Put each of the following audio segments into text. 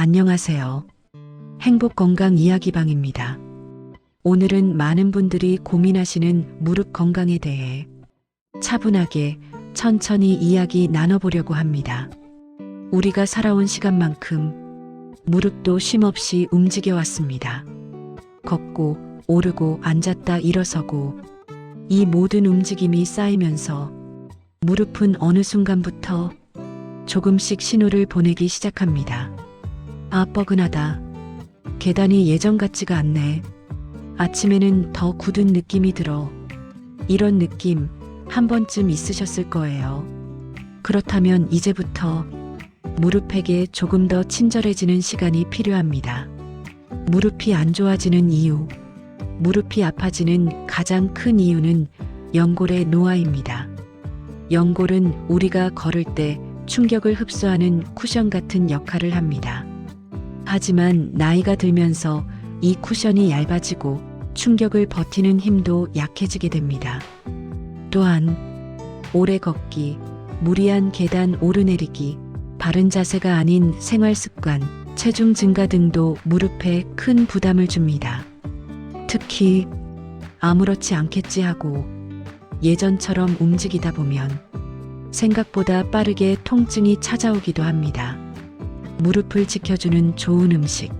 안녕하세요. 행복 건강 이야기방입니다. 오늘은 많은 분들이 고민하시는 무릎 건강에 대해 차분하게 천천히 이야기 나눠보려고 합니다. 우리가 살아온 시간만큼 무릎도 쉼없이 움직여 왔습니다. 걷고 오르고 앉았다 일어서고 이 모든 움직임이 쌓이면서 무릎은 어느 순간부터 조금씩 신호를 보내기 시작합니다. 아, 뻐근하다. 계단이 예전 같지가 않네. 아침에는 더 굳은 느낌이 들어. 이런 느낌 한 번쯤 있으셨을 거예요. 그렇다면 이제부터 무릎에게 조금 더 친절해지는 시간이 필요합니다. 무릎이 안 좋아지는 이유, 무릎이 아파지는 가장 큰 이유는 연골의 노화입니다. 연골은 우리가 걸을 때 충격을 흡수하는 쿠션 같은 역할을 합니다. 하지만 나이가 들면서 이 쿠션이 얇아지고 충격을 버티는 힘도 약해지게 됩니다. 또한 오래 걷기, 무리한 계단 오르내리기, 바른 자세가 아닌 생활 습관, 체중 증가 등도 무릎에 큰 부담을 줍니다. 특히 아무렇지 않겠지 하고 예전처럼 움직이다 보면 생각보다 빠르게 통증이 찾아오기도 합니다. 무릎을 지켜주는 좋은 음식.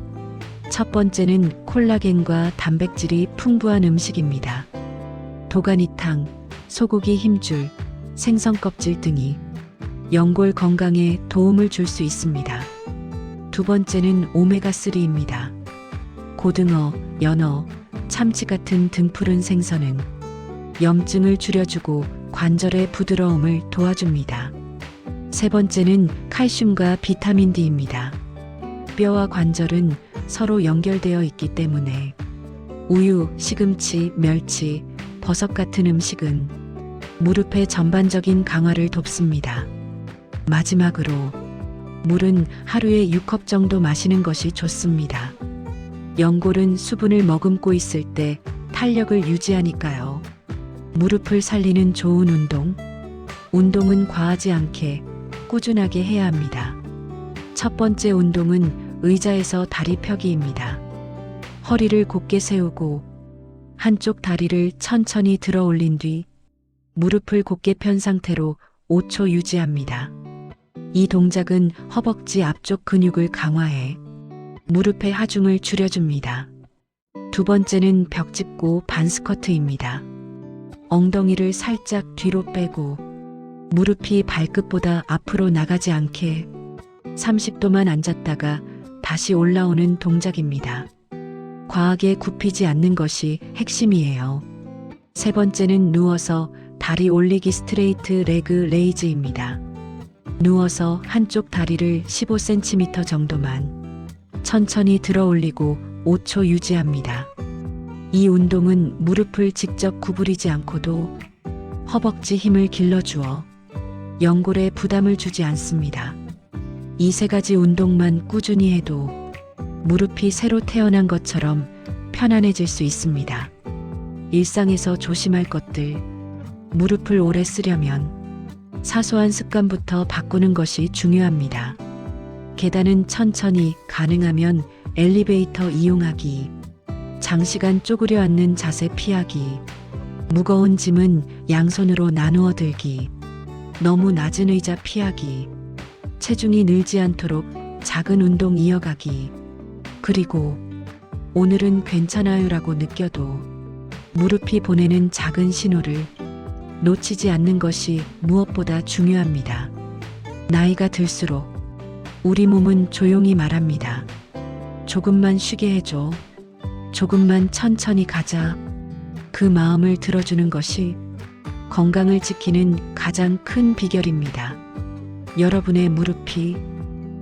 첫 번째는 콜라겐과 단백질이 풍부한 음식입니다. 도가니탕, 소고기 힘줄, 생선 껍질 등이 연골 건강에 도움을 줄 수 있습니다. 두 번째는 오메가3입니다. 고등어, 연어, 참치 같은 등푸른 생선은 염증을 줄여주고 관절의 부드러움을 도와줍니다. 세 번째는 칼슘과 비타민 D입니다. 뼈와 관절은 서로 연결되어 있기 때문에 우유, 시금치, 멸치, 버섯 같은 음식은 무릎의 전반적인 강화를 돕습니다. 마지막으로 물은 하루에 6컵 정도 마시는 것이 좋습니다. 연골은 수분을 머금고 있을 때 탄력을 유지하니까요. 무릎을 살리는 좋은 운동. 운동은 과하지 않게 꾸준하게 해야 합니다. 첫 번째 운동은 의자에서 다리 펴기입니다. 허리를 곧게 세우고 한쪽 다리를 천천히 들어 올린 뒤 무릎을 곧게 편 상태로 5초 유지합니다. 이 동작은 허벅지 앞쪽 근육을 강화해 무릎의 하중을 줄여줍니다. 두 번째는 벽 짚고 반스쿼트입니다. 엉덩이를 살짝 뒤로 빼고 무릎이 발끝보다 앞으로 나가지 않게 30도만 앉았다가 다시 올라오는 동작입니다. 과하게 굽히지 않는 것이 핵심이에요. 세 번째는 누워서 다리 올리기 스트레이트 레그 레이즈입니다. 누워서 한쪽 다리를 15cm 정도만 천천히 들어 올리고 5초 유지합니다. 이 운동은 무릎을 직접 구부리지 않고도 허벅지 힘을 길러주어 연골에 부담을 주지 않습니다. 이 세 가지 운동만 꾸준히 해도 무릎이 새로 태어난 것처럼 편안해질 수 있습니다. 일상에서 조심할 것들, 무릎을 오래 쓰려면 사소한 습관부터 바꾸는 것이 중요합니다. 계단은 천천히 가능하면 엘리베이터 이용하기, 장시간 쪼그려 앉는 자세 피하기, 무거운 짐은 양손으로 나누어 들기, 너무 낮은 의자 피하기, 체중이 늘지 않도록 작은 운동 이어가기, 그리고 오늘은 괜찮아요라고 느껴도 무릎이 보내는 작은 신호를 놓치지 않는 것이 무엇보다 중요합니다. 나이가 들수록 우리 몸은 조용히 말합니다. 조금만 쉬게 해줘. 조금만 천천히 가자. 그 마음을 들어주는 것이 건강을 지키는 가장 큰 비결입니다. 여러분의 무릎이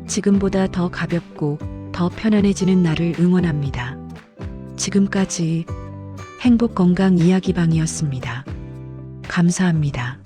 지금보다 더 가볍고 더 편안해지는 날을 응원합니다. 지금까지 행복 건강 이야기방이었습니다. 감사합니다.